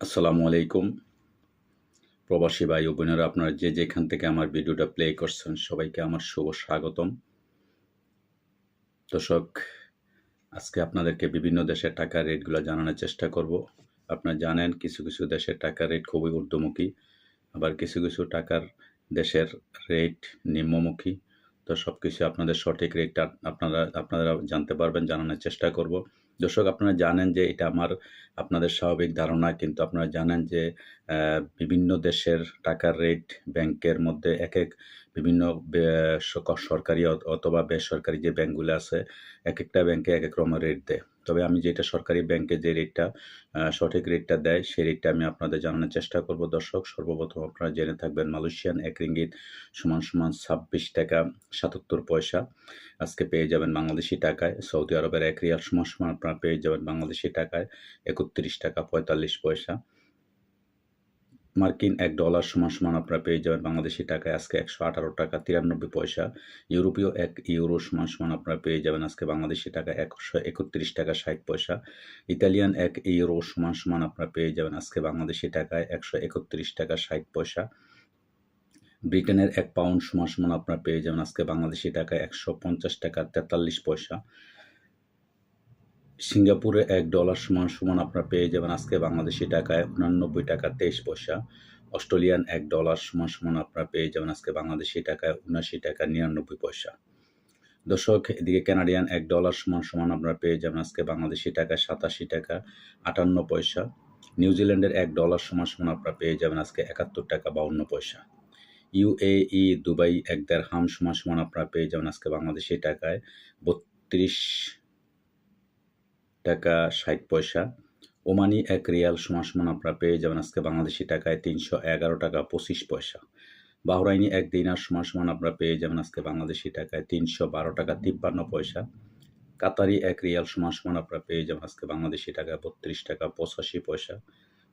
আসসালামু আলাইকুম। প্রবাসী ভাই বোনেরা, আপনারা যে যেখান থেকে আমার ভিডিওটা প্লে করছেন, সবাইকে আমার শুভ স্বাগতম। দর্শক, আজকে আপনাদেরকে বিভিন্ন দেশের টাকার রেটগুলো জানানোর চেষ্টা করব। আপনারা জানেন, কিছু কিছু দেশের টাকার রেট খুবই ঊর্ধ্বমুখী, আবার কিছু কিছু টাকার দেশের রেট নিম্নমুখী। তো সব কিছু আপনাদের সঠিক রেটটা আপনারা আপনারা জানতে পারবেন, জানানোর চেষ্টা করব। দর্শক, আপনারা জানেন যে এটা আমার, আপনাদের স্বাভাবিক ধারণা, কিন্তু আপনারা জানেন যে বিভিন্ন দেশের টাকার রেট ব্যাংকের মধ্যে এক এক বিভিন্ন সরকারি অথবা বেসরকারি যে ব্যাংকগুলো আছে এক একটা ব্যাংকে এক এক রকমের রেট দেয়। তবে আমি যেটা সরকারি ব্যাংকে যে রেটটা সঠিক রেটটা দেয়, সেই রেটটা আমি আপনাদের জানানোর চেষ্টা করব। দর্শক, সর্বপ্রথম আপনারা জেনে থাকবেন মালয়েশিয়ান এক রিঙ্গিত সমান সমান ছাব্বিশ টাকা সাতাত্তর পয়সা আজকে পেয়ে যাবেন বাংলাদেশি টাকায়। সৌদি আরবের এক রিয়াল সমান সমান আপনারা পেয়ে যাবেন বাংলাদেশি টাকায় একত্রিশ টাকা পঁয়তাল্লিশ পয়সা। মার্কিন এক ডলার সমান সমান আপনারা পেয়ে যাবেন বাংলাদেশি টাকায়। আজকে একশো আঠারো টাকা, তিরানব্বই পয়সা। ইউরোপীয় এক ইউরো সমান সমান আপনারা পেয়ে যাবেন আজকে বাংলাদেশি টাকা একশো একত্রিশ টাকা, ষাট পয়সা। ইতালিয়ান এক ইউরো সমান সমান আপনারা পেয়ে যাবেন আজকে বাংলাদেশি টাকায় একশো একত্রিশ টাকা, ষাট পয়সা। ব্রিটেনের এক পাউন্ড সমান সমান আপনারা পেয়ে যাবেন আজকে বাংলাদেশি টাকায় একশো পঞ্চাশ টাকা, তেতাল্লিশ পয়সা। সিঙ্গাপুরে এক ডলার সমান সমান আপনারা পেয়ে যাবেন আজকে বাংলাদেশি টাকায় উনানব্বই টাকা তেইশ পয়সা। অস্ট্রেলিয়ান এক ডলার সমান সমান আপনারা পেয়ে যাবেন আজকে বাংলাদেশি টাকায় উনাশি টাকা নিরানব্বই পয়সা। দর্শক, এদিকে কানাডিয়ান এক ডলার সমান সমান আপনারা পেয়ে যাবেন আজকে বাংলাদেশি টাকায় সাতাশি টাকা আটান্ন পয়সা। নিউজিল্যান্ডের এক ডলার সমান সমান আপনারা পেয়ে যাবেন আজকে একাত্তর টাকা বাউন্ন পয়সা। ইউএই, দুবাই এক দেড় হাম সমান সমান আপনারা পেয়ে যাবেন আজকে বাংলাদেশি টাকায় বত্রিশ টাকা ষাট পয়সা। ওমানি এক রিয়াল সমান সমান আপনারা পেয়ে যাবেন আজকে বাংলাদেশি টাকায় তিনশো এগারো টাকা পঁচিশ পয়সা। বাহরাইনি এক দিনার সমান সমান আপনারা পেয়ে যাবেন আজকে বাংলাদেশি টাকায় তিনশো বারো টাকা তিপ্পান্ন পয়সা। কাতারি এক রিয়াল সমান সমান আপনারা পেয়ে যাবেন আজকে বাংলাদেশি টাকায় বত্রিশ টাকা পঁচাশি পয়সা।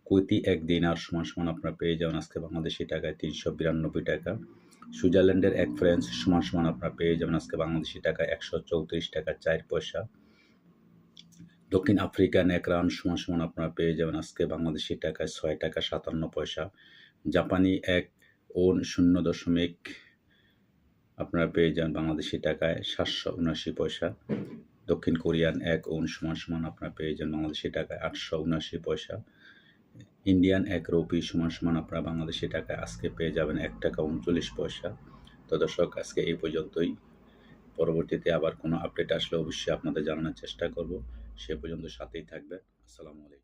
কুইতি এক দিনার সমান সমান আপনারা পেয়ে যাবেন আজকে বাংলাদেশি টাকায় তিনশো বিরানব্বই টাকা। সুইজারল্যান্ডের এক ফ্রেন্স সমান সমান আপনারা পেয়ে যাবেন আজকে বাংলাদেশি টাকায় একশো চৌত্রিশ টাকা চার পয়সা। দক্ষিণ আফ্রিকান এক রান, সমান সমান আপনারা পেয়ে যাবেন আজকে বাংলাদেশি টাকায় ছয় টাকা সাতান্ন পয়সা। জাপানি এক ওন শূন্য দশমিক আপনারা পেয়ে যাবেন বাংলাদেশি টাকায় সাতশো উনাশি পয়সা। দক্ষিণ কোরিয়ান এক ওন সমান সমান আপনারা পেয়ে যান বাংলাদেশি টাকায় আটশো উনাশি পয়সা। ইন্ডিয়ান এক রুপি সমান সমান আপনারা বাংলাদেশি টাকায় আজকে পেয়ে যাবেন এক টাকা উনচল্লিশ পয়সা। তো দর্শক, আজকে এই পর্যন্তই। পরবর্তীতে আবার কোনো আপডেট আসলে অবশ্যই আপনাদের জানানোর চেষ্টা করব। সে পর্যন্ত সাথেই থাকবেন। আসসালামু আলাইকুম।